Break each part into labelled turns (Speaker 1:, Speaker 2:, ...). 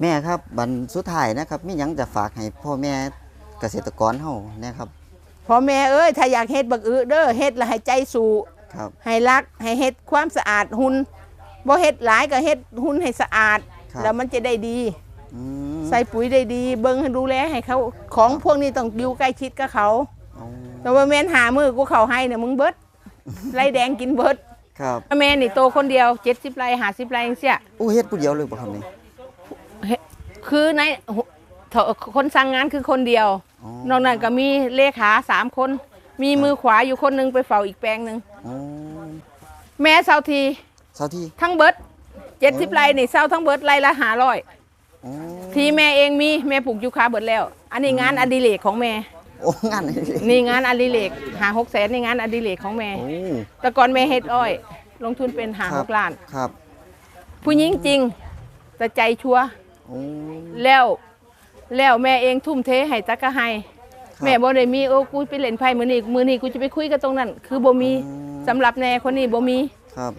Speaker 1: แม่ครับบันสุดท้ายนะครับมีหยังจะฝากให้พ่อแม่เกษตรกรเฮานะครับ
Speaker 2: พ่อแม่เอ้ยถ้าอยากเฮ็ดบักอื้อเด้อเฮ็ดแล้วให้ใจสู้
Speaker 1: ครับ
Speaker 2: ให้รักให้เฮ็ดความสะอาดหุ่นบ่เฮ็ดหลายก็เฮ็ดหุ่นให้สะอาด
Speaker 1: ครับ
Speaker 2: แล้วมันจะได้ดี
Speaker 1: อืม
Speaker 2: ใส่ปุ๋ยได้ดี เบิ่งให้ดูแลให้เขาของพวกนี้ต้องอยู่ใกล้ชิดกับเขา
Speaker 1: อ๋อ
Speaker 2: แต่ว่าแม่นหามือกูเขาให้เนี่ยมึงเบิด ไรแดงกินเบิด
Speaker 1: ครับ
Speaker 2: แม่นี่โตคนเดียว70ไร่50ไร่จังเสีย
Speaker 1: อู้เฮ็ดผู้เดียวเลยบ่ครับนี่
Speaker 2: เฮ็ด คือในเถอะคนสั่งงานคือคนเดียว
Speaker 1: อ๋อ
Speaker 2: นอกนั้นก็มีเลขาสามคน มีมือขวาอยู่คนหนึงไปเฝ้าอีกแปลงหนึง
Speaker 1: อ๋อ
Speaker 2: แม่เซาที
Speaker 1: เท่าที่
Speaker 2: ทั้งเบิด70ไร่นี่เซาทั้งเบิดไร่ละ500
Speaker 1: อ๋อ
Speaker 2: ที่แม่เองมีแม่ปลูกยูคาเบิดแล้ว อันนี้งานอดิเรกของแม่
Speaker 1: โอ้งานนี่
Speaker 2: นี่งานอดิเรกหาหกแสนในงานอดิเรกของแม่
Speaker 1: โอ้
Speaker 2: แต่ก่อนแม่เฮ็ดอ้อย ลงทุนเป็นหา
Speaker 1: ค
Speaker 2: ห
Speaker 1: รับ
Speaker 2: กล้าน
Speaker 1: ครับ
Speaker 2: ผู้หญิงจริงแต่ใจชัวร์
Speaker 1: โอ้
Speaker 2: แล้วแล้วแม่เองทุ่มเทให้จักกะให้
Speaker 1: ครับ
Speaker 2: แม่บ่ได้มีโอ้กูไปเล่นไพ่มื้อนี้มื้อนี้กูจะไปคุยกับตรงนั้น คือบ่มี
Speaker 1: อืม
Speaker 2: สำหรับแน่คนนี้บ่มี
Speaker 1: ครับ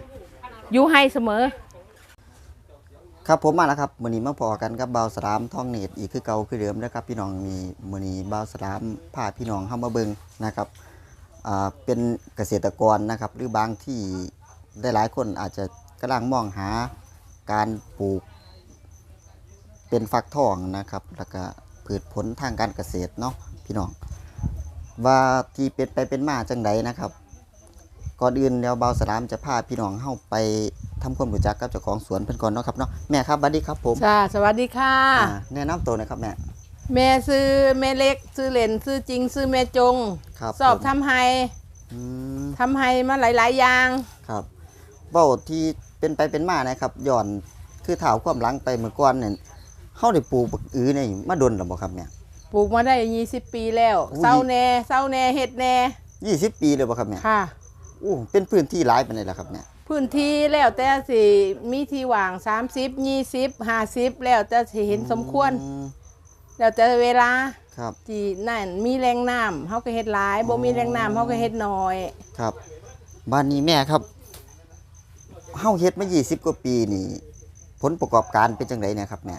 Speaker 2: อยู่ให้เสมอ
Speaker 1: ครับผมมาแล้วครับมื้อนี้มาพอกันกับบ่าวสลามท่องเนตรอีกคือเก่าคือเดิมนะครับ พี่น้องมีมื้อนี้บ่าวสลามพาพี่น้องเข้ามาเบิ่งนะครับอ่าเป็นเกษตรกรนะครับ หรือบางที่ได้หลายคนอาจจะกำลังมองหาการปลูก เป็นฟักทองนะครับ แล้วก็พืชผลทางการเกษตรเนาะพี่น้อง ว่าที่เป็นไปเป็นมาจังไดนะครับก่อนอื่นเดี๋ยวเบาสลามจะพาพี่น้องเข้าไปทำความรู้จักกับเจ้าของสวนเพิ่นก่อนเนาะครับเนาะแม่ครับสวัสดีครับผม
Speaker 2: จ้าสวัสดีค่ะ
Speaker 1: อ่าแนะนำตัวหนะครับแม่
Speaker 2: แม่ซื้อแม่เล็กซื้อเหรนซื้อจริงซื้อแม่จง
Speaker 1: ครับ
Speaker 2: สอบ
Speaker 1: ผม
Speaker 2: ทำไฮ
Speaker 1: อืม
Speaker 2: ทำไฮมาหลาย ๆ อย่าง
Speaker 1: ครับเว้าที่เป็นไปเป็นมานะครับย้อนคือถาวความหลังไปเมื่อก่อนเนี่ย เฮาได้ปลูกบักอือนี่มาดนแล้วบ่ครับแม่
Speaker 2: ปลูกมาได้20ปีแล้ว
Speaker 1: โอ้ย
Speaker 2: เศร้าแน่เศร้าแน่เฮ็ดแน่
Speaker 1: 20ปีเลยบ่ครับแม่
Speaker 2: ค่ะ
Speaker 1: อู้เป็นพื้นที่หลายปานใดล่ะครับแม่
Speaker 2: พื้นที่แล้วแต่สิมีที่ว่าง30 20 50แล้วแต่สิเห็นสมควร
Speaker 1: อืม
Speaker 2: แล้วแต่เวลา
Speaker 1: ครับ
Speaker 2: ที่นั่นมีแรงน้ำเฮาก็เฮ็ดหลายบ่มีแรงน้ำเฮาก็เฮ็ดน้อย
Speaker 1: ครับบ้านนี้แม่ครับเฮาเฮ็ดมา20กว่าปีนี่ ผลประกอบการเป็นจังไดเนี่ยครับแม่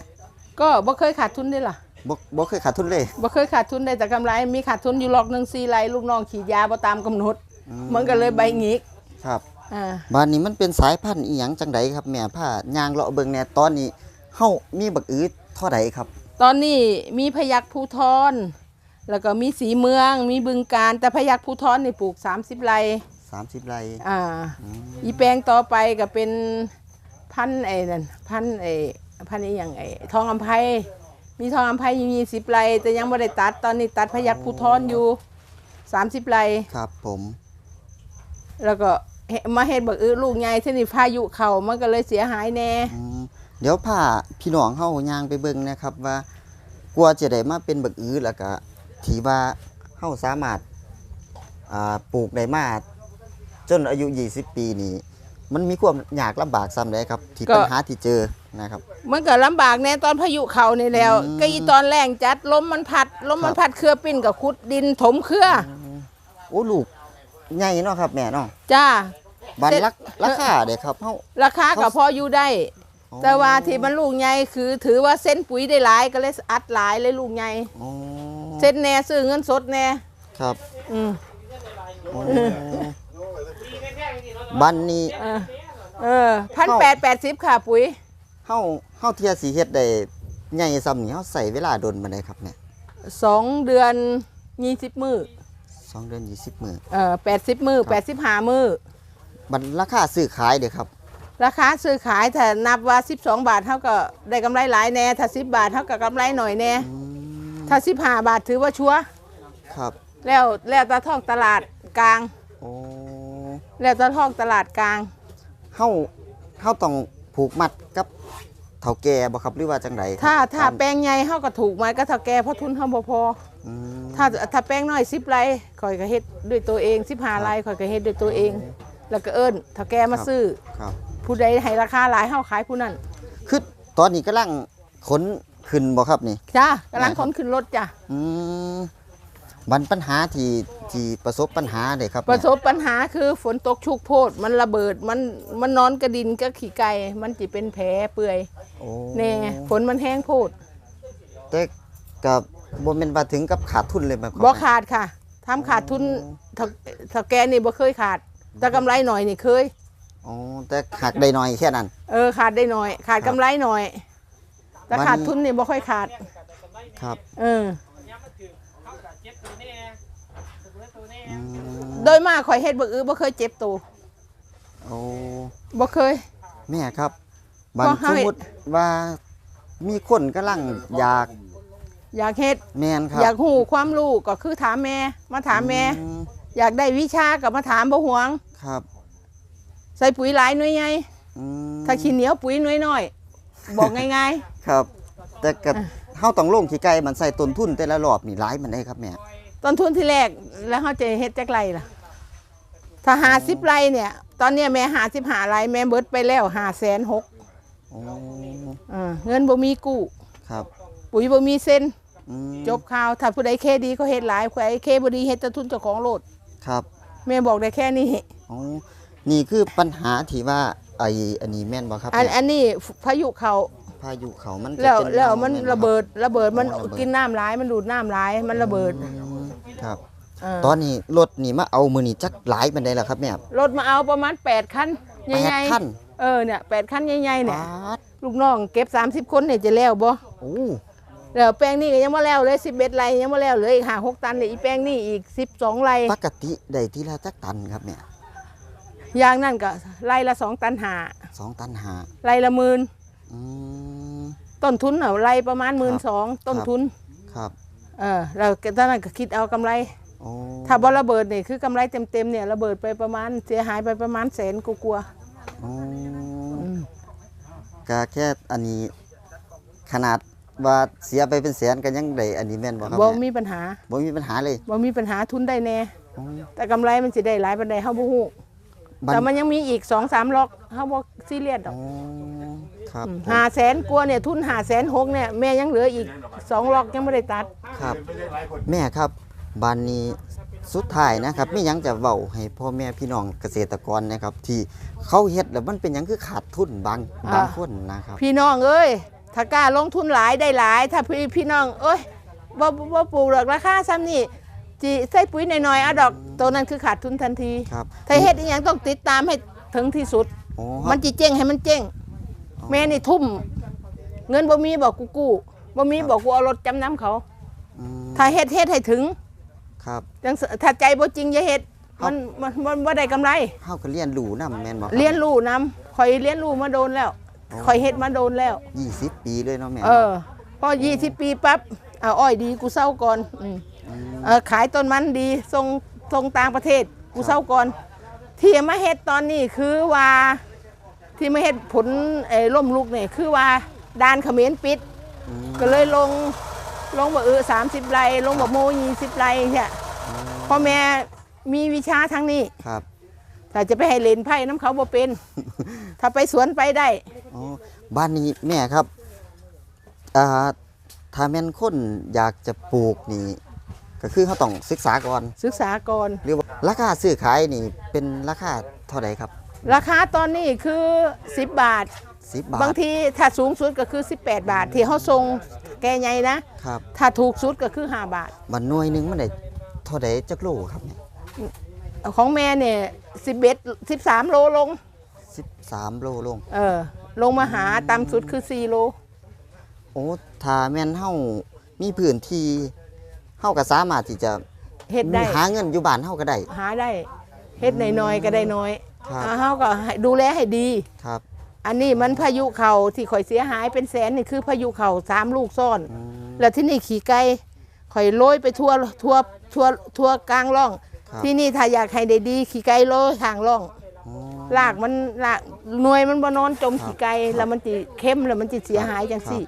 Speaker 2: ก็บ่เคยขาดทุนเด้ล่ะ
Speaker 1: บ่บ่เคยขาดทุนเลย
Speaker 2: บ่เคยขาดทุนได้แต่กำไรมีขาดทุนอยู่หลอกหนึง4ไร่ลูกน้องฉีดยาบ่ตามกำหนด
Speaker 1: อื
Speaker 2: มันก็เลยใบหงิก
Speaker 1: ครับ
Speaker 2: อ่า
Speaker 1: บ้านนี้มันเป็นสายพันธุ์อีหยังจังไดครับแม่ผ้ายางเลาะเบิ่งแหน่ตอนนี้เฮามีบักอืดเท่าใดครับ
Speaker 2: ตอนนี้มีพยักภูทรแล้วก็มีสีเมืองมีบึงการแต่พยักภูทรนี่ปลูก 30 ไร่
Speaker 1: 30ไร่
Speaker 2: อ่า
Speaker 1: อืม
Speaker 2: อีแปลงต่อไปก็เป็นพันธุ์ไอ้นั่นพันธุ์ไอ้ พันธุ์ไอ้หยังไอ้ทองอำไพมีทองอำไพอยู่ยี่สิบไร่แต่ยังไม่ได้ตัดตอนนี้ตัดพยักภูทรอยู่สามสิบไร่
Speaker 1: ครับผม
Speaker 2: แล้วก็เฮมาเฮ็ดบักอื้อลูกใหญ่ที่นี่พายุเข้ามันก็เลยเสียหายแน่
Speaker 1: อืมเดี๋ยวพาพี่น้องเฮายางไปเบิ่งนะครับว่ากลัวจะได้มาเป็นบักอือแล้วก็ที่ว่าเฮาสามารถอ่าปลูกได้มาจนอายุ 20 ปีนี่ มันมีความยากลำบากซ้ำใดครับ ที่ปัญหาที่เจอนะครับ
Speaker 2: มันก็ลำบากแน่ตอนพายุเข้านี่แล้ว
Speaker 1: อืม
Speaker 2: ก็อีตอนแรงจัดลมมันพัดลมมันพัดเครือปิ้นกับขุดดินถมเครือ
Speaker 1: โอ้ลูกใหญ่เนาะครับแม่เนาะ
Speaker 2: จ้า
Speaker 1: บัน
Speaker 2: เสร็จ
Speaker 1: ราราคาเด้ครับเฮา
Speaker 2: ราคาก็
Speaker 1: เขา
Speaker 2: พออยู่ได้แต่ว่าที่มันลูกใหญ่คือ ถือว่าเส้นปุ๋ยได้หลายก็เลยอัดหลายเลยลูกใหญ่
Speaker 1: อ๋อ
Speaker 2: เส้นแน่ซื้อเงินสดแน่
Speaker 1: ครับ
Speaker 2: อืม
Speaker 1: อ๋อ บันนี้
Speaker 2: เออเออพันแปดแปดสิบค่ะปุ๋ย
Speaker 1: เฮาเฮาเทียสิเฮ็ดได้ใหญ่ซ้ำนี่เฮาใส่เวลาโดนมาได้ครับเนี่ย
Speaker 2: สองเดือนยี่สิบมือ
Speaker 1: สองเดือน20มื้อ
Speaker 2: เออแปดสิบมือแปดสิบห้ามือ
Speaker 1: บันราคาซื้อขายเด้อครับ
Speaker 2: ราคาซื้อขายถ้านับว่าสิบสองบาทเท่าก็ได้กำไรหลายแน่ถ้าสิบบาทเท่ากับกำไรหน่อยแน่
Speaker 1: อืม
Speaker 2: ถ้าสิบห้าบาทถือว่าชัวร์
Speaker 1: ครับ
Speaker 2: แล้วแล้วตาท่องตลาดกลาง
Speaker 1: โอ้
Speaker 2: แล้วตาท่องตลาดกลาง
Speaker 1: เฮาเฮาต้องผูกมัดกับเฒ่าแก่บ่ครับหรือว่าจังไดครับ
Speaker 2: ถ้าถ้า
Speaker 1: ตม
Speaker 2: แป้งใหญ่เฮาก็ถูกไหมก็เท่าแก่เพราะทุนเฮาบ่พอ
Speaker 1: อืม
Speaker 2: ถ้าถ้าแป้งน้อย10ไร่ข่อยก็เฮ็ดด้วยตัวเอง15ไร่ข่อยก็เฮ็ดด้วยตัวเอง แล้วก็เอิ้นเท่าแก่มาซื้อ
Speaker 1: ครับ
Speaker 2: ผู้ใดให้ราคาหลายเฮาขายผู้นั้น
Speaker 1: คือตอนนี้กำลังขนขึ้นบ่ครับนี่
Speaker 2: จ้ากำลังคนขึ้นรถจ้ะ
Speaker 1: อืม บันปัญหาที่ที่ประสบปัญหาเด้ครับ
Speaker 2: ประส
Speaker 1: แม่
Speaker 2: บปัญหาคือฝนตกชุกโพดมันระเบิดมันมันนอนกระดินก็ขี่ไก่มันจิเป็นแผลเปื่อย
Speaker 1: โอ้
Speaker 2: แน่ฝนมันแห้งโพด
Speaker 1: แต่กับบ่แม่นว่าถึงกับขาดทุนเลยแบบ
Speaker 2: บ่ขาดค่ะทำขาดทุนถ้าถ้าแกนี่บ่เคยขาด แต่กำไรหน่อยนี่เคย
Speaker 1: อ๋อแต่หักได้น้อยแค่นั้น
Speaker 2: เออขาดได้หน่อย ขาดกำไรหน่อย แต่
Speaker 1: มัน
Speaker 2: ขาดทุนนี่บ่ค่อยขาด
Speaker 1: ครับ
Speaker 2: เออ
Speaker 1: อืม
Speaker 2: โดยมากข่อยเฮ็ดบ่อื้อบ่เคยเจ็บตัว
Speaker 1: โอ้
Speaker 2: บ่เคย
Speaker 1: แม่ครับบัน
Speaker 2: บ่
Speaker 1: ส
Speaker 2: ให้
Speaker 1: มมุติว่ามีคนกำลังอยาก
Speaker 2: อยากเฮ็ด
Speaker 1: แม่นครับ
Speaker 2: อยากหูความรู้ก็คือถามแม่ มาถามแม่
Speaker 1: อื
Speaker 2: อยากได้วิชาก็มาถามบ่หวง
Speaker 1: ครับ
Speaker 2: ใส่ปุ๋ยหลายหน่วยใหญ่
Speaker 1: อืม
Speaker 2: ถ้าขี้เหนียวปุ๋ยหน่วยน้อย บอกง่าย
Speaker 1: ครับ แต่กับ
Speaker 2: อะ
Speaker 1: เฮาต้องลงขี้ไก่มันใส่ต้นทุนแต่ละรอบนี่หลายมันได้ครับแม่
Speaker 2: ๆต้นทุนที่แรกแล้วเขาจะเฮ็ดจักไรล่ะ ถ้าหาสิบไรเนี่ย ตอนเนี้ยแม่หาสิบหาไรแม่เบิดไปแล้วหาแสนหก
Speaker 1: โอ้
Speaker 2: เงินบ่มีกู้
Speaker 1: ครับ
Speaker 2: ปุ๋ยบ่มีเส้น
Speaker 1: อืม
Speaker 2: จบข่าวถ้าผู้ใดเคดีก็เฮ็ดหลายผู้ใดเคบ่ดีเฮ็ดแต่ทุนเจ้าของโลด
Speaker 1: ครับ
Speaker 2: แม่บอกได้แค่นี้
Speaker 1: อ๋อนี่คือปัญหาที่ว่าไอ้อันนี้แม่นบ่ครับ
Speaker 2: อัน
Speaker 1: แม่
Speaker 2: อันนี้พายุเขา
Speaker 1: พายุเขามันจะ
Speaker 2: แล้ว
Speaker 1: เป็น
Speaker 2: แล้ว
Speaker 1: เงา
Speaker 2: มัน
Speaker 1: แบ่
Speaker 2: ระเบิดระเบิดมัน
Speaker 1: อ๋อระเบิด
Speaker 2: กินน้ำร้ายมันดูดน้ำร้ายมันระเบิด
Speaker 1: อืมครับ
Speaker 2: เออ
Speaker 1: ตอนนี้รถนี่มาเอามือนี่จักหลายมันได้แล้วครับแม่
Speaker 2: รถมาเอาประมาณ8คัน
Speaker 1: แปด
Speaker 2: ใหญ่
Speaker 1: คัน
Speaker 2: ๆเออเนี่ย8คันใหญ่ๆเนี่ย
Speaker 1: ปาด
Speaker 2: ลูกน้องเก็บ 30 คนเนี่ยจะแล้วบ่
Speaker 1: โอ้
Speaker 2: แล้วแปลงนี่ก็ยังบ่แล้วเลย11ไร่ยังบ่แล้วเหลยอีก5 6ตันเลยอีแปลงนี่อีก 12ไร่
Speaker 1: ปกติได้ทีละจักตันครับแม่
Speaker 2: อย่างนั่นก็ไร่ละ 2 ตันหา
Speaker 1: สองตันหา
Speaker 2: ไร่ละหมื่น
Speaker 1: อืม
Speaker 2: ต้นทุนน่ะไร่ประมาณ
Speaker 1: ครับ
Speaker 2: 12,000ต้นทุน
Speaker 1: ครับ
Speaker 2: เออแล้วตอนนั้นก็คิดเอากำไร
Speaker 1: โอ้
Speaker 2: ถ้าบ่ระเบิดนี่คือกำไรเต็มๆเนี่ยระเบิดไปประมาณเสียหายไปประมาณแสนกว่าๆ
Speaker 1: โอ้
Speaker 2: อืม
Speaker 1: ก็แค่อันนี้ ขนาดว่าเสียไปเป็นแสนก็ยังได้อันนี้แม่นบ่ครับ
Speaker 2: บ่
Speaker 1: แม่
Speaker 2: มีปัญหา
Speaker 1: บ่มีปัญหาเลย
Speaker 2: บ่มีปัญหาทุนได้แน่
Speaker 1: โอ้
Speaker 2: แต่กำไรมันสิได้หลายปานใดเฮาบ่ฮู้
Speaker 1: บั
Speaker 2: แต่มันยังมีอีก2-3ล็อกเฮาบ่ซีเรียสดอก
Speaker 1: โอ้ ครับ
Speaker 2: อืม
Speaker 1: ผม
Speaker 2: 5แสนกว่าเนี่ยทุน5แสนหกเนี่ยแม่ยังเหลืออีก2ล็อกยังบ่ได้ตัด
Speaker 1: ครับ แม่ครับบานนี้สุดท้ายนะครับมีหยังจะเว้าให้พ่อแม่พี่น้องเกษตรกรนะครับ ที่เขาเฮ็ดแล้วมันเป็นหยังคือขาดทุนบางบางคนนะครับ
Speaker 2: พี่น้องเอ้ยถ้ากล้าลงทุนหลายได้หลาย ถ้าพี่พี่น้อง เอ้ยบ่บ่บ่ปลูกดอกราคาซ้ำนี่จิใส่ปุ๋ยหน่อยๆเอาดอกตัวนั้นคือขาดทุนทันที
Speaker 1: ครับ
Speaker 2: ถ้าเฮ็ดอีหยังต้องติดตามให้ถึงที่สุด
Speaker 1: โอ้
Speaker 2: มันจิเจ๊งให้มันเจ๊ง แม่นี่ทุ่ม เงินบ่มีบอกกูกู้บ่มีบอกกูเอารถจำนำเขา
Speaker 1: อืม
Speaker 2: ถ้าเฮ็ดเฮ็ดให้ถึง
Speaker 1: ครับ
Speaker 2: จังสถ้าใจบ่จริงอย่าเฮ็ดมันมันมันบ่ได้กำไร
Speaker 1: เฮาก็เรียนรู้นํแม่นบ่คบ
Speaker 2: เรียนรู้นำข่อยเรียนรู้มาโดนแล้วข่อยเฮ็ดมาโดนแล้ว
Speaker 1: 20ปีเลยเนาะแม่
Speaker 2: เออ พอ20ปีปั๊บเอาอ้อยดีกูเศร้าก่อนอืม
Speaker 1: ม
Speaker 2: เออขายต้นมันดีส่งส่งต่างประเทศกูเศร้าก่อนที่มาเฮ็ดตอนนี้คือว่า ที่มาเฮ็ดผลไอ้ล่มลุกเนี่ยคือว่าดานเขมรปิด
Speaker 1: อืม
Speaker 2: ก็เลยลงลงบ่เออสามสิบไร่ลงบ่โมยี่สิบไร่เนี่ยพ่อแม่มีวิชาทางนี้
Speaker 1: ครับ
Speaker 2: ถ้าจะไปให้เล่นไพ่น้ำเขาบ่เป็น ถ้าไปสวนไปได้
Speaker 1: อ๋อบ้านนี้แม่ครับอ่าถ้าแม่นคนอยากจะปลูกนี่ก็คือเขาต้องศึกษาก่อน
Speaker 2: ศึกษาก่อน
Speaker 1: หรือว่าราคาซื้อขายนี่เป็นราคาเท่าไหร่ครับ
Speaker 2: ราคาตอนนี้คือ 10 บาท
Speaker 1: 10บาท
Speaker 2: บางทีถ้าสูงสุดก็คือ 18 บาท ที่เขาส่งแกใหญ่นะ
Speaker 1: ครับ
Speaker 2: ถ้าถูกสุดก็คือ 5 บาท
Speaker 1: บันหน่วยหนึงมันได้เท่าใดจักโลครับเนี่ย
Speaker 2: ของแม่เนี่ย11 13 โลลง
Speaker 1: 13โลลง
Speaker 2: เออ ลงมาหาต่ำสุดคือ 4 โล
Speaker 1: โอ้ถ้าแม่นเฮามีพื้นที่เฮาก็สามารถที่จะ
Speaker 2: เฮ็ดได้
Speaker 1: หาเงินอยู่บ้านเฮาก็ได้
Speaker 2: หาได้ เฮ็ดน้อยๆก็ได้น้อย
Speaker 1: ครับ
Speaker 2: อ่าเฮาก็ให้ดูแลให้ดี
Speaker 1: ครับ
Speaker 2: อันนี้มันพายุเข่าที่ข่อยเสียหายเป็นแสนนี่คือพายุเข่าสามลูกซ่อน
Speaker 1: อืม
Speaker 2: แล้วที่นี่ขี่ไก่ข่อยโรยไปทั่วทั่วทั่วทั่วกลางร่อง
Speaker 1: ครับ
Speaker 2: ที่นี่ถ้าอยากให้ได้ดีขี่ไก่โรยทางร่อง
Speaker 1: อ๋อ
Speaker 2: ลากมันลากหน่วยมันบ่นอนจม
Speaker 1: ครับ
Speaker 2: ขี่ไก่แล้วมันจิเข้มแล้วมันจิเสียหายจังสี่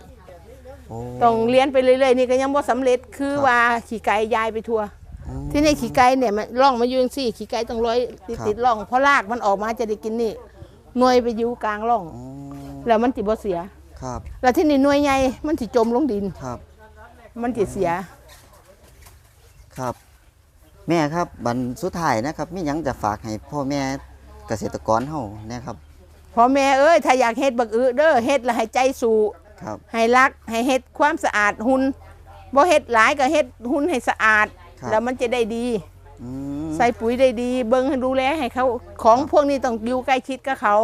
Speaker 1: โอ้
Speaker 2: ต้องเลี้ยนไปเรื่อยๆนี่ก็ยังบ่สำเร็จคือ
Speaker 1: ครับ
Speaker 2: ว่าขี่ไก่ยายไปทั่ว
Speaker 1: อืม
Speaker 2: ที่นี่ขี่ไก่เนี่ยมันร่องมาอยู่จังสี่ขี่ไก่ต้องร้อยติด
Speaker 1: ครับ
Speaker 2: ติดร่องเพราะลากมันออกมาจะได้กินนี่หน่วยไปอยู่กลางร่อง
Speaker 1: อ๋อ
Speaker 2: แล้วมันจิบ่เสีย
Speaker 1: ครับ
Speaker 2: แล้วที่นี่หน่วยใหญ่มันสิจมลงดิน
Speaker 1: ครับ
Speaker 2: มันจะเสีย
Speaker 1: ครับ แม่ครับบันสุดท้ายนะครับมีหยังจะฝากให้พ่อแม่เกษตรกรเฮานะครับ
Speaker 2: พ่อแม่เอ้ยถ้าอยากเฮ็ดบักอื้อเด้อเฮ็ดแล้วให้ใจสู่
Speaker 1: ครับ
Speaker 2: ให้รักให้เฮ็ดความสะอาดหุ่นบ่เฮ็ดหลายก็เฮ็ดหุ่นให้สะอาด
Speaker 1: ครับ
Speaker 2: แล้วมันจะได้ดี
Speaker 1: อืม
Speaker 2: ใส่ปุ๋ยได้ดี เบิ่งให้ดูแลให้เขาของพวกนี้ต้องอยู่ใกล้ชิดกับเขา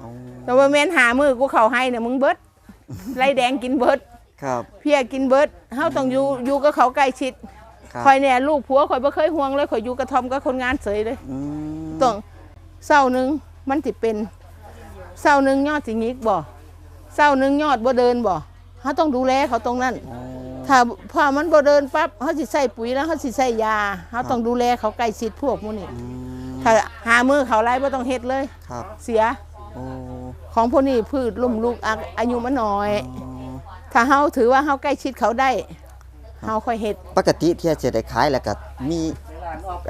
Speaker 1: อ๋อ
Speaker 2: แต่ว่าแม่นหามือกูเขาให้เนี่ยมึงเบิด ไรแดงกินเบิด
Speaker 1: ครับ
Speaker 2: เพียกินเบิดเฮาต้องอยู่อยู่กับเขาใกล้ชิด
Speaker 1: ครับ
Speaker 2: คอยเนี่ยลูกผัวคอยบ่เคยห่วงเลยคอยอยู่กระท่อมกับคนงานเสยเลย
Speaker 1: อืม
Speaker 2: ต้องเศร้าหนึงมันสิเป็นเศร้าหนึงยอดสิงิกบ่เศร้าหนึงยอดบ่เดินบ่เฮาต้องดูแลเขาตรงนั้น
Speaker 1: อ๋อ
Speaker 2: ถ้าพอมันบ่เดินปั๊บเฮาสิใส่ปุ๋ยแล้วเฮาสิใส่ยาเฮาต้องดูแลเขาใกล้ชิดพวกหมู่นี้
Speaker 1: อืม
Speaker 2: ถ้าหามือเขาไล่บ่ต้องเฮ็ดเลย
Speaker 1: ครับ
Speaker 2: เสีย
Speaker 1: โอ้
Speaker 2: ของพวกนี้พืชลุ่มลูกอาอายุมันน้อย
Speaker 1: อ๋อ
Speaker 2: ถ้าเฮาถือว่าเฮาใกล้ชิดเขาได้เฮาค่อยเฮ็ด
Speaker 1: ปกติที่จะได้ขายแล้วก็มี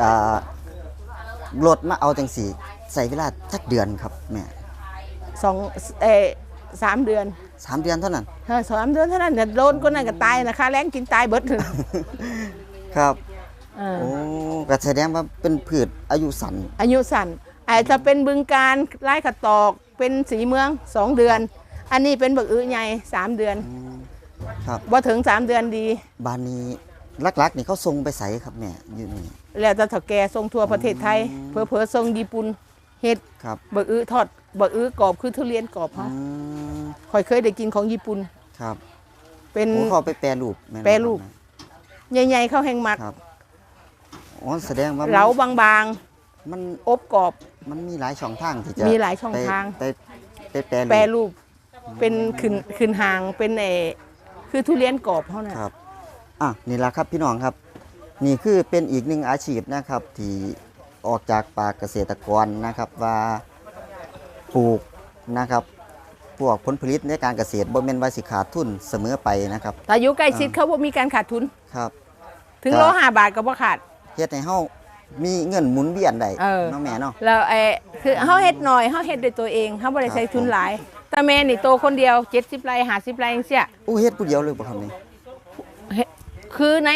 Speaker 1: อ่ารถมาเอาจังสี่ใส่เวลาสักเดือนครับแม่
Speaker 2: สองเอ่อสามเดือน
Speaker 1: สามเดือนเท่านั้น
Speaker 2: เออสามเดือนเท่านั้นเนี่ยโดนคนนั้นก็ตายนะคะแรงกินตายเบิด
Speaker 1: ครับ
Speaker 2: เออ
Speaker 1: โอ้ก็แสดงว่าเป็นพืชอายุสั้น
Speaker 2: อายุสั้นอาจจะเป็นบึงการไร่ขะตอกเป็นสีเมืองสองเดือน อันนี้เป็นบักอื้อใหญ่สามเดือน
Speaker 1: ครับ
Speaker 2: บ่ถึงสามเดือนดี
Speaker 1: บ้านนี้ลักๆนี่เขาส่งไปใส่ครับแม่อยู่นี่
Speaker 2: แล้วแต่เถ่าแก่ส่งทั่วประเทศไทย เพอเพอๆส่งญี่ปุ่น เฮ็ด
Speaker 1: ครับ
Speaker 2: บักอื้อทอดบักอื้อกรอบคือทุเรียนกรอบ
Speaker 1: อื
Speaker 2: ฮะ
Speaker 1: ม
Speaker 2: ค่อยเคยได้กินของญี่ปุ่น
Speaker 1: ครับ
Speaker 2: เป็น
Speaker 1: โอ้เขาเอาไปแปรรูปม่นบ่
Speaker 2: แปรรูป ใหญ่ๆเข้าแห้งมัก
Speaker 1: ครับอ๋อแสดงว่ามัน
Speaker 2: เหลาบาง
Speaker 1: มัน
Speaker 2: ๆ อบกรอบ
Speaker 1: มันมีหลายช่องทางที่จะ
Speaker 2: มีหลายช่อง
Speaker 1: ไป
Speaker 2: ทาง
Speaker 1: ไปไปแปร
Speaker 2: แปร
Speaker 1: รูป
Speaker 2: รูปเป็นขึ้นขึ้นหางเป็นเออคือทุเรียนกรอบเท่านั้น
Speaker 1: ครับอะนี่ละครับพี่น้องครับ นี่คือเป็นอีกหนึ่งอาชีพนะครับที่ ออกจากปากเกษตรกรนะครับว่าปลูกนะครับพวกผลผลิตในการเกษตรบ่แม่นว่าสิขาดทุนเสมอไปนะครับ
Speaker 2: แต่อยู่ใกล้ชิดเขาบ่มีการขาดทุน
Speaker 1: ครับ
Speaker 2: ถึง
Speaker 1: ครับ
Speaker 2: โลห้าบาทก็บ่ขาด
Speaker 1: เฮ็ดให้เฮามีเงินหมุนเวียนได้
Speaker 2: เออ
Speaker 1: เนาะแม่เนาะ
Speaker 2: แล้วไอ้คือเฮาเฮ็ดหน่อยเฮาเฮ็ดด้วยตัวเองเฮาบ่ได้ใช้ทุนหลายแต่แม่นี่โตคนเดียว70ไร่50ไร่จังซี่
Speaker 1: อู้เฮ็ดผู้เดียวเลยบ่ครับนี่
Speaker 2: เฮ็ดคือใน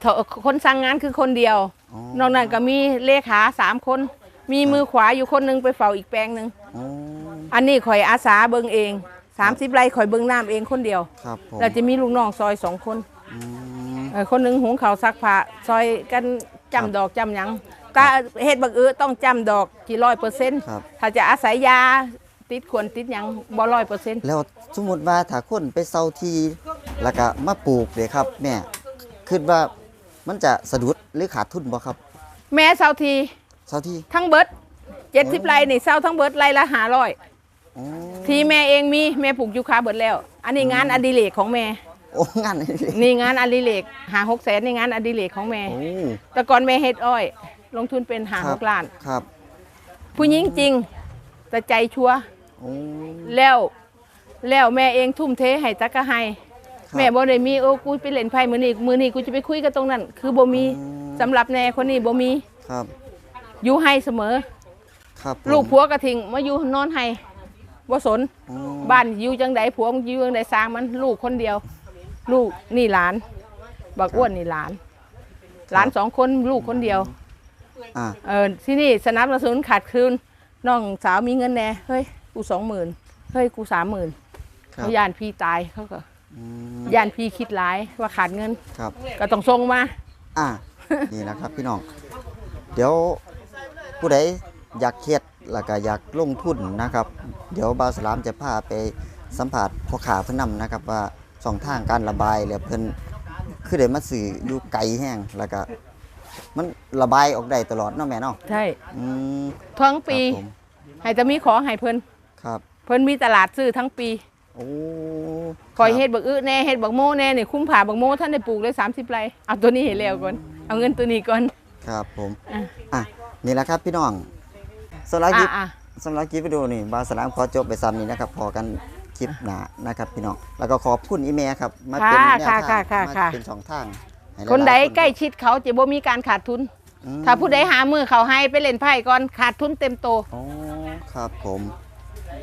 Speaker 2: เถาคนสั่งงานคือคนเดียว
Speaker 1: อ๋อ
Speaker 2: นอกนั้นก็มีเลขาสามคน มีมือขวาอยู่คนหนึงไปเฝ้าอีกแปลงหนึง
Speaker 1: อ๋อ
Speaker 2: อันนี้ข่อยอาสาเบิ่งเอง30ไร่ข่อยเบิ่งน้ำเองคนเดียว
Speaker 1: ครับผม
Speaker 2: แล้วจะมีลูกน้องซอยสองคน
Speaker 1: อืม
Speaker 2: เออคนหนึ่งหุงข้าวซักผ้าซอยกันจำดอกจำหยังตาเฮ็ดบักเออต้องจำดอกกี่ร้อยเปอร์เซ็นต์
Speaker 1: ครับ
Speaker 2: ถ้าจะอาศัยยาติดขวนติดหยังบ่ร้อยเปอร์เซ็นต์
Speaker 1: แล้วสมมุติว่าถ้าคนไปเซาทีแล้วก็มาปลูกเด้ครับแม่คิดว่า มันจะสะดุดหรือขาดทุนบ่ครับ
Speaker 2: แม่เซาที
Speaker 1: เซาที
Speaker 2: ทั้งเบิดเจ็ดสิบไร่นี่เซาทั้งเบิดไร่ละหาร้อย
Speaker 1: อ๋อ
Speaker 2: ทีแม่เองมีแม่ปลูกยูคาเบิดแล้ว อันนี้งานอดิเรกของแม่
Speaker 1: โอ้งานนี่
Speaker 2: นี่งานอดิเรกหาหกแสนนี่งานอดิเรกของแม่
Speaker 1: โอ้
Speaker 2: แต่ก่อนแม่เฮ็ดอ้อย ลงทุนเป็นหา
Speaker 1: ค
Speaker 2: ห
Speaker 1: รับ
Speaker 2: กล้าน
Speaker 1: ครับ
Speaker 2: ผู้หญิงจริงแต่ใจชัวร์
Speaker 1: โอ้
Speaker 2: แล้วแล้วแม่เองทุ่มเทให้จักกะให้
Speaker 1: ครับ
Speaker 2: แม่บ่ได้มีโอ้กูไปเล่นไพ่มื้อนี้มื้อนี้กูจะไปคุยกันตรงนั้น คือบ่มี
Speaker 1: อืม
Speaker 2: สำหรับแน่คนนี้บ่มี
Speaker 1: ครับ
Speaker 2: อยู่ให้เสมอ
Speaker 1: ครับผม
Speaker 2: ลูกผัวกระทิงมาอยู่นอนให้บ่สน
Speaker 1: อ๋อ
Speaker 2: บ้านอยู่จังใดผัวมันอยู่จังใดสร้างมันลูกคนเดียว ลูกนี่หลานบักอ้วนนี่หลาน หลานสองคนลูกคนเดียว
Speaker 1: อะ
Speaker 2: เออที่นี่สนับสนุนขาดคืนน้องสาวมีเงินแน่เฮ้ยกูสองหมื่นเฮ้ยกูสามหมื่น
Speaker 1: ครับ
Speaker 2: เขาย่านพี่ตายเขาก็
Speaker 1: อืม
Speaker 2: ย่านพี่คิดร้ายว่าขาดเงิน
Speaker 1: ครับ
Speaker 2: ก็ต้องส่งมา
Speaker 1: อะนี่นะครับพี่น้อง เดี๋ยวผู้ใดอยากเฮ็ดแล้วก็อยากลงทุนนะครับ เดี๋ยวบาวสลามจะพาไปสัมผัสพ่อขาเพิ่นนำนะครับว่าสองทางการระบายแล้วเพิ่นคือได้มาสื่ออยู่ไกลแห้งแล้วก็มันระบายออกได้ตลอดเนาะแม่เนาะ
Speaker 2: ใช่
Speaker 1: อืม
Speaker 2: ทั้งปี
Speaker 1: ครับผม
Speaker 2: ให้จะมีของให้เพิ่น
Speaker 1: ครับ
Speaker 2: เพิ่นมีตลาดซื้อทั้งปี
Speaker 1: โอ้
Speaker 2: คอย
Speaker 1: รับ
Speaker 2: เฮ็ดบักอื้อแน่เฮ็ดบักโม่แน่นี่คุ้มผ่าบักโม่ท่านได้ปลูกเลย30ไร่เอาตัวนี้ให้แล้วก่อนเอาเงินตัวนี้ก่อน
Speaker 1: ครับผม
Speaker 2: อะ
Speaker 1: อะนี่แหละครับพี่น้องสำหรับคลิป
Speaker 2: อะ
Speaker 1: สำหรับคลิปวิดีโอนี่บาวสลามขอจบไปซ้ำนี้นะครับพอกันคลิปหน้านะครับพี่น้องแล้วก็ขอบคุณอีเมลครับมาเป็น
Speaker 2: ค่ะ
Speaker 1: แนว
Speaker 2: ค่ะ
Speaker 1: ทาง
Speaker 2: ค่ะ
Speaker 1: มา
Speaker 2: ค่ะ
Speaker 1: เป็นสองทางให้หลาย
Speaker 2: คน
Speaker 1: ๆ
Speaker 2: ใดใกล้ชิดเขาจะบ่มีการขาดทุน
Speaker 1: อืม
Speaker 2: ถ้าผู้ใดหามือเขาให้ไปเล่นไพ่ก่อนขาดทุนเต็มโต
Speaker 1: อ๋อครับผม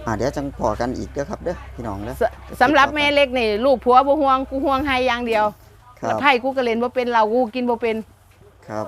Speaker 1: อ่าเดี๋ยวจังพอกันอีกเด้อครับเด้อพี่น้องเด้อ
Speaker 2: สสำหรับแม่เล็กนี่ลูกผัวบ่ห่วงกูห่วงให้อย่างเดียว
Speaker 1: ครับ
Speaker 2: ไพ่กูก็เล่นบ่เป็นเรากูกินบ่เป็น
Speaker 1: ครับ